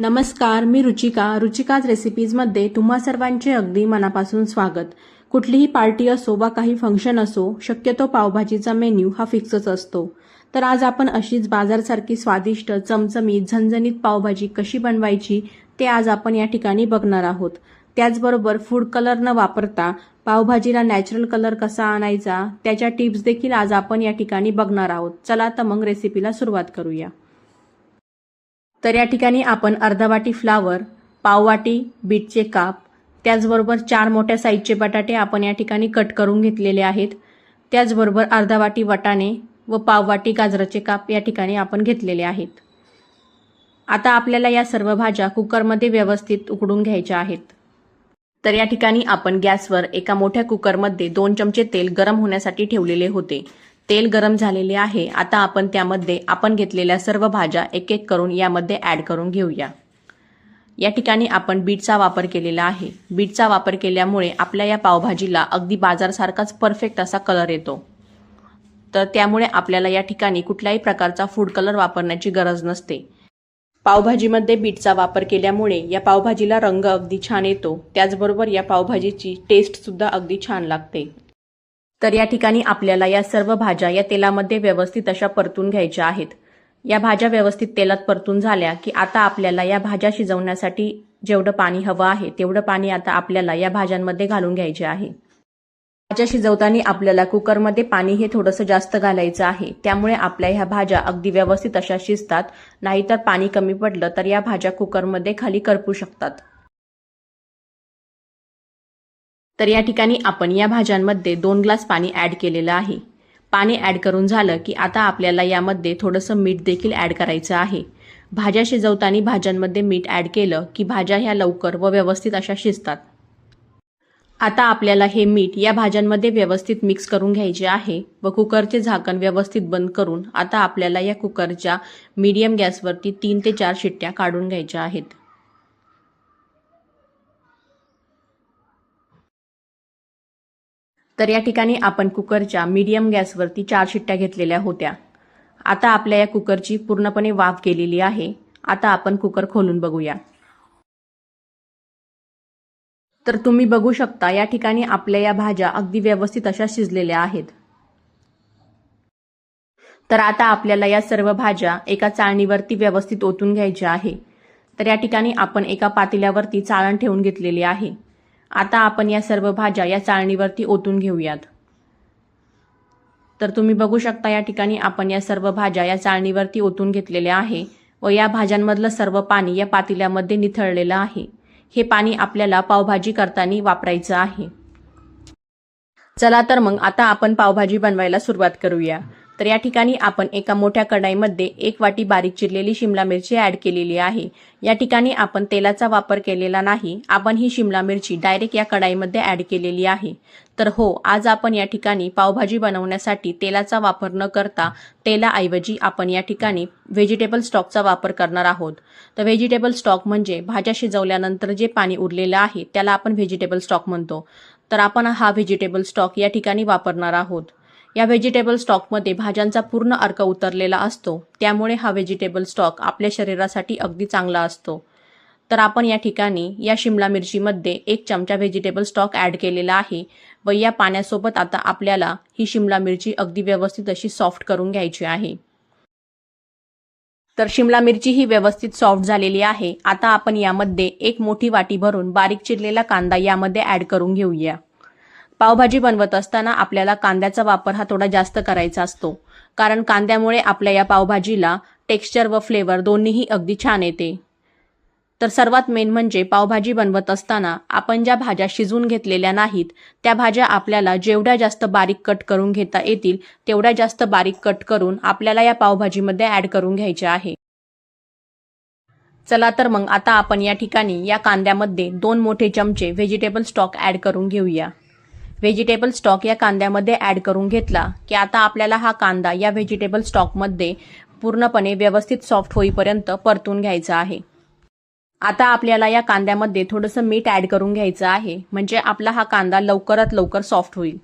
नमस्कार मी रुचिका. रुचिकाज रेसिपीजमध्ये तुम्हा सर्वांचे अगदी मनापासून स्वागत. कुठलीही पार्टी असो वा काही फंक्शन असो शक्यतो पावभाजीचा मेन्यू हा फिक्सच असतो. तर आज आपण अशीच बाजारसारखी स्वादिष्ट चमचमीत झणझणीत पावभाजी कशी बनवायची ते आज आपण या ठिकाणी बघणार आहोत. त्याचबरोबर फूड कलर न वापरता पावभाजीला नॅचरल कलर कसा आणायचा त्याच्या टिप्स देखील आज आपण या ठिकाणी बघणार आहोत. चला तर मग रेसिपीला सुरुवात करूया. तर या ठिकाणी आपण अर्धा वाटी फ्लावर पाववाटी बीटचे काप त्याचबरोबर चार मोठ्या साईजचे बटाटे आपण या ठिकाणी कट करून घेतलेले आहेत. त्याचबरोबर अर्धा वाटी वटाणे व पाववाटी गाजराचे काप या ठिकाणी आपण घेतलेले आहेत. आता आपल्याला या सर्व भाज्या कुकरमध्ये व्यवस्थित उकडून घ्यायच्या आहेत. तर या ठिकाणी आपण गॅसवर एका मोठ्या कुकरमध्ये दोन चमचे तेल गरम होण्यासाठी ठेवलेले होते. तेल गरम झालेले आहे. आता आपण त्यामध्ये आपण घेतलेल्या सर्व भाज्या एक एक करून यामध्ये ॲड करून घेऊया. या ठिकाणी आपण बीटचा वापर केलेला आहे. बीटचा वापर केल्यामुळे आपल्या या पावभाजीला अगदी बाजारसारखाच परफेक्ट असा कलर येतो. तर त्यामुळे आपल्याला या ठिकाणी कुठल्याही प्रकारचा फूड कलर वापरण्याची गरज नसते. पावभाजीमध्ये बीटचा वापर केल्यामुळे या पावभाजीला रंग अगदी छान येतो. त्याचबरोबर या पावभाजीची टेस्टसुद्धा अगदी छान लागते. तर या ठिकाणी आपल्याला या सर्व भाज्या या तेलामध्ये व्यवस्थित अशा परतून घ्यायच्या आहेत. या भाज्या व्यवस्थित तेलात परतून झाल्या की आता आपल्याला या भाज्या शिजवण्यासाठी जेवढं पाणी हवं आहे तेवढं पाणी आता आपल्याला या भाज्यांमध्ये घालून घ्यायचे आहे. भाज्या शिजवताना आपल्याला कुकरमध्ये पाणी हे थोडंसं जास्त घालायचं आहे. त्यामुळे आपल्या ह्या भाज्या अगदी व्यवस्थित अशा शिजतात. नाहीतर पाणी कमी पडलं तर या भाज्या कुकरमध्ये खाली करपू शकतात. तर या ठिकाणी आपण या भाज्यांमध्ये दोन ग्लास पाणी ॲड केलेलं आहे. पाणी ॲड करून झालं की आता आपल्याला यामध्ये थोडंसं मीठ देखील ॲड करायचं आहे. भाज्या शिजवताना भाज्यांमध्ये मीठ ॲड केलं की भाज्या ह्या लवकर व व्यवस्थित अशा शिजतात. आता आपल्याला हे मीठ या भाज्यांमध्ये व्यवस्थित मिक्स करून घ्यायचे आहे व कुकरचे झाकण व्यवस्थित बंद करून आता आपल्याला या कुकरच्या मीडियम गॅसवरती तीन ते चार शिट्ट्या काढून घ्यायच्या आहेत. तर या ठिकाणी आपण कुकरच्या मीडियम गॅसवरती चार शिट्ट्या घेतलेल्या होत्या. आता आपल्या या कुकरची पूर्णपणे वाफ गेलेली आहे. आता आपण कुकर खोलून बघूया. तर तुम्ही बघू शकता या ठिकाणी आपल्या या भाज्या अगदी व्यवस्थित अशा शिजलेल्या आहेत. तर आता आपल्याला या सर्व भाज्या एका चाळणीवरती व्यवस्थित ओतून घ्यायच्या आहे. तर या ठिकाणी आपण एका पातेल्यावरती चाळण ठेवून घेतलेली आहे. आता आपण या सर्व भाज्या या चाळणीवरती ओतून घेऊयात. तर तुम्ही बघू शकता या ठिकाणी आपण या सर्व भाज्या या चाळणीवरती ओतून घेतलेल्या आहे व या भाज्यांमधलं सर्व पाणी या पातेल्यामध्ये निथळलेलं आहे. हे पाणी आपल्याला पावभाजी करताना वापरायचं आहे. चला तर मग आता आपण पावभाजी बनवायला सुरुवात करूया. तर या ठिकाणी आपण एका मोठ्या कढाईमध्ये एक वाटी बारीक चिरलेली शिमला मिरची ॲड केलेली आहे. या ठिकाणी आपण तेलाचा वापर केलेला नाही. आपण ही शिमला मिरची डायरेक्ट या कढाईमध्ये ॲड केलेली आहे. तर हो आज आपण या ठिकाणी पावभाजी बनवण्यासाठी तेलाचा वापर न करता तेलाऐवजी आपण या ठिकाणी व्हेजिटेबल स्टॉकचा वापर करणार आहोत. तर व्हेजिटेबल स्टॉक म्हणजे भाज्या शिजवल्यानंतर जे पाणी उरलेलं आहे त्याला आपण व्हेजिटेबल स्टॉक म्हणतो. तर आपण हा व्हेजिटेबल स्टॉक या ठिकाणी वापरणार आहोत. या व्हेजिटेबल स्टॉकमध्ये भाज्यांचा पूर्ण अर्क उतरलेला असतो. त्यामुळे हा व्हेजिटेबल स्टॉक आपल्या शरीरासाठी अगदी चांगला असतो. तर आपण या ठिकाणी या शिमला मिरचीमध्ये एक चमचा व्हेजिटेबल स्टॉक ॲड केलेला आहे व या पाण्यासोबत आता आपल्याला ही शिमला मिरची अगदी व्यवस्थित अशी सॉफ्ट करून घ्यायची आहे. तर शिमला मिरची ही व्यवस्थित सॉफ्ट झालेली आहे. आता आपण यामध्ये एक मोठी वाटी भरून बारीक चिरलेला कांदा यामध्ये ॲड करून घेऊया. पावभाजी बनवत असताना आपल्याला कांद्याचा वापर हा थोडा जास्त करायचा असतो. कारण कांद्यामुळे आपल्या या पावभाजीला टेक्स्चर व फ्लेवर दोन्हीही अगदी छान येते. तर सर्वात मेन म्हणजे पावभाजी बनवत असताना आपण ज्या भाज्या शिजवून घेतलेल्या नाहीत त्या भाज्या आपल्याला जेवढ्या जास्त बारीक कट करून घेता येतील तेवढ्या जास्त बारीक कट करून आपल्याला या पावभाजीमध्ये ॲड करून घ्यायच्या आहे. चला तर मग आता आपण या ठिकाणी या कांद्यामध्ये दोन मोठे चमचे व्हेजिटेबल स्टॉक ॲड करून घेऊया. व्हेजिटेबल स्टॉक या कांद्यामध्ये ॲड करून घेतला की आता आपल्याला हा कांदा या व्हेजिटेबल स्टॉकमध्ये पूर्णपणे व्यवस्थित सॉफ्ट होईपर्यंत परतून घ्यायचा आहे. आता आपल्याला या कांद्यामध्ये थोडंसं मीठ ॲड करून घ्यायचं आहे म्हणजे आपला हा कांदा लवकरात लवकर सॉफ्ट होईल.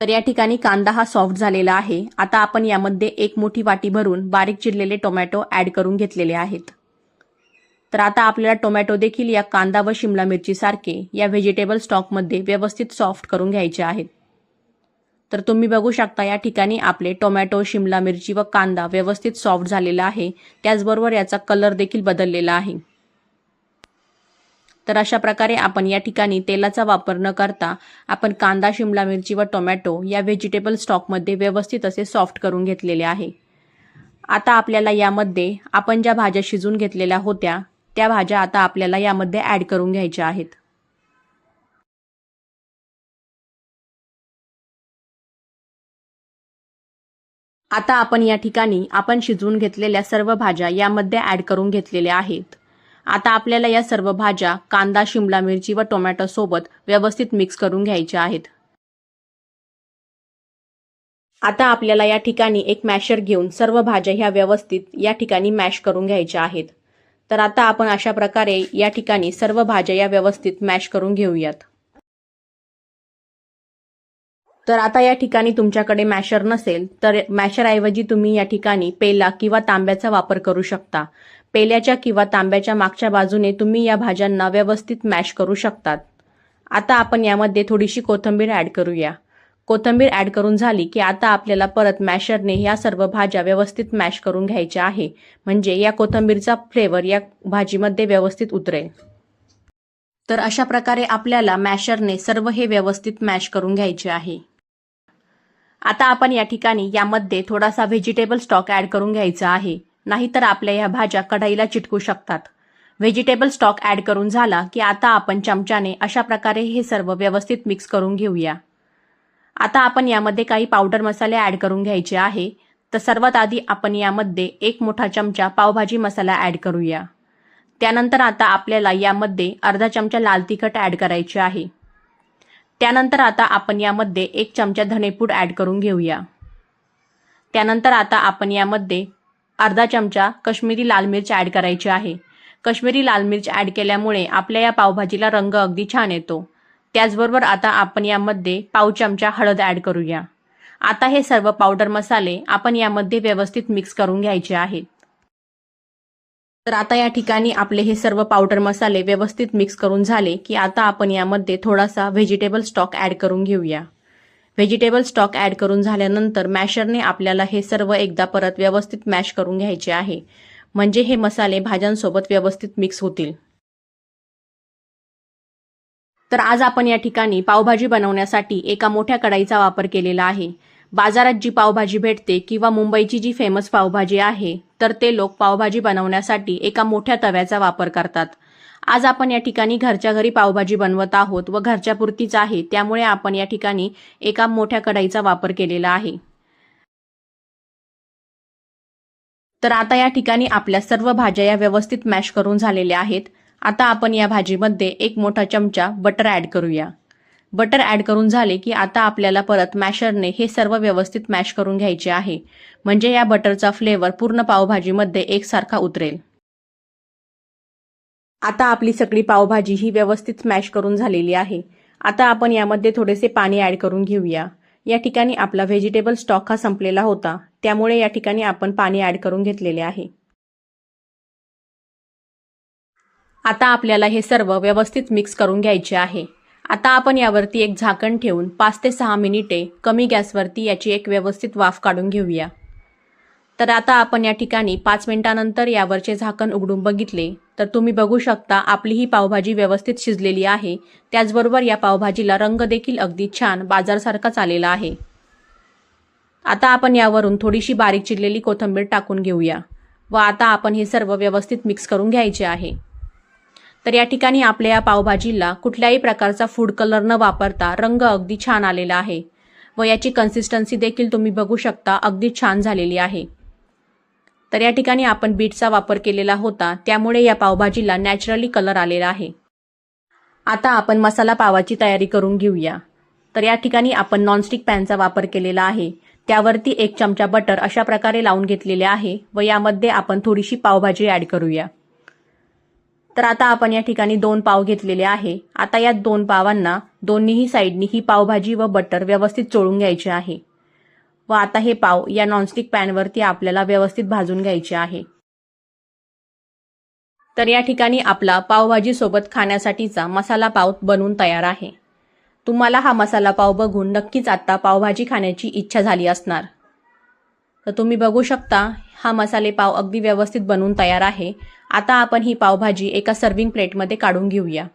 तर या ठिकाणी कांदा हा सॉफ्ट झालेला आहे. आता आपण यामध्ये एक मोठी वाटी भरून बारीक चिरलेले टोमॅटो ॲड करून घेतलेले आहेत. तर आता आपल्याला टोमॅटो देखील या कांदा व शिमला मिरची सारखे या व्हेजिटेबल स्टॉकमध्ये व्यवस्थित सॉफ्ट करून घ्यायचे आहेत. तर तुम्ही बघू शकता या ठिकाणी आपले टोमॅटो शिमला मिरची व कांदा व्यवस्थित सॉफ्ट झालेला आहे. त्याचबरोबर याचा कलर देखील बदललेला आहे. तर अशा प्रकारे आपण या ठिकाणी तेलाचा वापर न करता आपण कांदा शिमला मिरची व टोमॅटो या व्हेजिटेबल स्टॉकमध्ये व्यवस्थित असे सॉफ्ट करून घेतलेले आहे. आता आपल्याला यामध्ये आपण ज्या भाज्या शिजून घेतलेल्या होत्या त्या भाज्या आता आपल्याला यामध्ये ॲड करून घ्यायच्या आहेत. आता आपण या ठिकाणी आपण शिजवून घेतलेल्या सर्व भाज्या यामध्ये ॲड करून घेतलेल्या आहेत. आता आपल्याला या सर्व भाज्या कांदा शिमला मिरची व टोमॅटो सोबत व्यवस्थित मिक्स करून घ्यायच्या आहेत. आता आपल्याला या ठिकाणी एक मॅशर घेऊन सर्व भाज्या ह्या व्यवस्थित या ठिकाणी मॅश करून घ्यायच्या आहेत. तर आता आपण अशा प्रकारे या ठिकाणी सर्व भाज्या या व्यवस्थित मॅश करून घेऊयात. तर आता या ठिकाणी तुमच्याकडे मॅशर नसेल तर मॅशरऐवजी तुम्ही या ठिकाणी पेला किंवा तांब्याचा वापर करू शकता. पेल्याच्या किंवा तांब्याच्या मागच्या बाजूने तुम्ही या भाज्यांना व्यवस्थित मॅश करू शकतात. आता आपण यामध्ये थोडीशी कोथिंबीर ॲड करूया. कोथिंबीर ॲड करून झाली की आता आपल्याला परत मॅशरने या सर्व भाज्या व्यवस्थित मॅश करून घ्यायच्या आहे. म्हणजे या कोथिंबीरचा फ्लेवर या भाजीमध्ये व्यवस्थित उतरेल. तर अशा प्रकारे आपल्याला मॅशरने सर्व हे व्यवस्थित मॅश करून घ्यायचे आहे. आता आपण या ठिकाणी यामध्ये थोडासा व्हेजिटेबल स्टॉक ॲड करून घ्यायचा आहे. नाहीतर आपल्या या भाज्या कढाईला चिटकू शकतात. व्हेजिटेबल स्टॉक ॲड करून झाला की आता आपण चमच्याने अशा प्रकारे हे सर्व व्यवस्थित मिक्स करून घेऊया. आता आपण यामध्ये काही पावडर मसाले ॲड करून घ्यायचे आहे. तर सर्वात आधी आपण यामध्ये एक मोठा चमचा पावभाजी मसाला ॲड करूया. त्यानंतर आता आपल्याला यामध्ये अर्धा चमचा लाल तिखट ॲड करायचे आहे. त्यानंतर आता आपण यामध्ये एक चमचा धनेपूड ॲड करून घेऊया. त्यानंतर आता आपण यामध्ये अर्धा चमचा कश्मीरी लाल मिर्च ॲड करायची आहे. कश्मीरी लाल मिर्च ॲड केल्यामुळे आपल्या या पावभाजीला रंग अगदी छान येतो. त्याचबरोबर आता आपण यामध्ये पाव चमचा हळद ॲड करूया. आता हे सर्व पावडर मसाले आपण यामध्ये व्यवस्थित मिक्स करून घ्यायचे आहेत. तर आता या ठिकाणी आपले हे सर्व पावडर मसाले व्यवस्थित मिक्स करून झाले की आता आपण यामध्ये थोडासा व्हेजिटेबल स्टॉक ॲड करून घेऊया. व्हेजिटेबल स्टॉक ॲड करून झाल्यानंतर मॅशरने आपल्याला हे सर्व एकदा परत व्यवस्थित मॅश करून घ्यायचे आहे. म्हणजे हे मसाले भाज्यांसोबत व्यवस्थित मिक्स होतील. तर आज आपण या ठिकाणी पावभाजी बनवण्यासाठी एका मोठ्या कढाईचा वापर केलेला आहे. बाजारात जी पावभाजी भेटते किंवा मुंबईची जी फेमस पावभाजी आहे तर ते लोक पावभाजी बनवण्यासाठी एका मोठ्या तव्याचा वापर करतात. आज आपण या ठिकाणी घरच्या घरी पावभाजी बनवत आहोत व घरच्या पुरतीच आहे त्यामुळे आपण या ठिकाणी एका मोठ्या कढाईचा वापर केलेला आहे. तर आता या ठिकाणी आपल्या सर्व भाज्या या व्यवस्थित मॅश करून झालेल्या आहेत. आता आपण या भाजीमध्ये एक मोठा चमचा बटर ॲड करूया. बटर ॲड करून झाले की आता आपल्याला परत मॅशरने हे सर्व व्यवस्थित मॅश करून घ्यायचे आहे. म्हणजे या बटरचा फ्लेवर पूर्ण पावभाजीमध्ये एकसारखा उतरेल. आता आपली सगळी पावभाजी ही व्यवस्थित मॅश करून झालेली आहे. आता आपण यामध्ये थोडेसे पाणी ॲड करून घेऊया. या ठिकाणी आपला व्हेजिटेबल स्टॉक हा संपलेला होता. त्यामुळे या ठिकाणी आपण पाणी ॲड करून घेतलेले आहे. आता आपल्याला हे सर्व व्यवस्थित मिक्स करून घ्यायचे आहे. आता आपण यावरती एक झाकण ठेवून पाच ते सहा मिनिटे कमी गॅसवरती याची एक व्यवस्थित वाफ काढून घेऊया. तर आता आपण या ठिकाणी पाच मिनिटानंतर यावरचे झाकण उघडून बघितले. तर तुम्ही बघू शकता आपली ही पावभाजी व्यवस्थित शिजलेली आहे. त्याचबरोबर या पावभाजीला रंग देखील अगदी छान बाजारसारखाच आलेला आहे. आता आपण यावरून थोडीशी बारीक चिरलेली कोथिंबीर टाकून घेऊया व आता आपण हे सर्व व्यवस्थित मिक्स करून घ्यायचे आहे. तर या ठिकाणी आपल्या या पावभाजीला कुठल्याही प्रकारचा फूड कलर न वापरता रंग अगदी छान आलेला आहे. व याची कन्सिस्टन्सी देखील तुम्ही बघू शकता अगदी छान झालेली आहे. तर या ठिकाणी आपण बीटचा वापर केलेला होता त्यामुळे या पावभाजीला नॅचरली कलर आलेला आहे. आता आपण मसाला पावाची तयारी करून घेऊया. तर या ठिकाणी आपण नॉनस्टिक पॅनचा वापर केलेला आहे. त्यावरती एक चमचा बटर अशा प्रकारे लावून घेतलेले आहे व यामध्ये आपण थोडीशी पावभाजी ॲड करूया. तर आता आपण या ठिकाणी दोन पाव घेतलेले आहे. आता या दोन पावांना दोन्हीही साईडनी ही पावभाजी व बटर व्यवस्थित चोळून घ्यायचे आहे. व आता हे पाव या नॉनस्टिक पॅनवरती आपल्याला व्यवस्थित भाजून घ्यायचे आहे. तर या ठिकाणी आपला पावभाजी सोबत खाण्यासाठीचा मसाला पाव बनून तयार आहे. तुम्हाला हा मसाला पाव बघून नक्कीच आता पावभाजी खाण्याची इच्छा झाली असणार. तर तुम्ही बघू शकता हा मसाले पाव अगदी व्यवस्थित बनवून तयार आहे. आता आपण ही पावभाजी एका सर्विंग प्लेटमध्ये काढून घेऊया.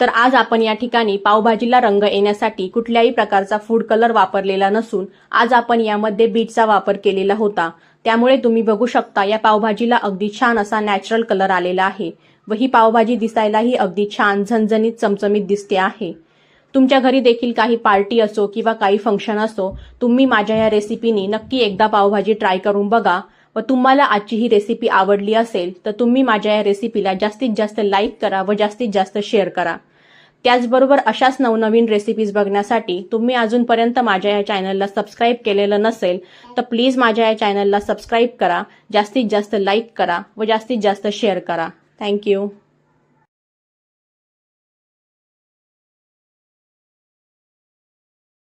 तर आज आपण या ठिकाणी पावभाजीला रंग येण्यासाठी कुठल्याही प्रकारचा फूड कलर वापरलेला नसून आज आपण यामध्ये बीटचा वापर केलेला होता. त्यामुळे तुम्ही बघू शकता या पावभाजीला अगदी छान असा नॅचरल कलर आलेला आहे. व ही पावभाजी दिसायलाही अगदी छान झणझणीत चमचमीत दिसते आहे. तुमच्या घरी देखील काही पार्टी असो किंवा काही फंक्शन असो तुम्ही माझ्या या रेसिपीनी नक्की एकदा पावभाजी ट्राय करून बघा. व तुम्हाला आजची ही रेसिपी आवडली असेल तर तुम्ही माझ्या या रेसिपीला जास्तीत जास्त लाईक करा व जास्तीत जास्त शेअर करा. त्याचबरोबर अशाच नवनवीन रेसिपीज बघण्यासाठी तुम्ही अजूनपर्यंत माझ्या या चॅनलला सबस्क्राईब केलेलं नसेल तर प्लीज माझ्या या चॅनलला सबस्क्राईब करा जास्तीत जास्त लाईक करा व जास्तीत जास्त शेअर करा. थँक्यू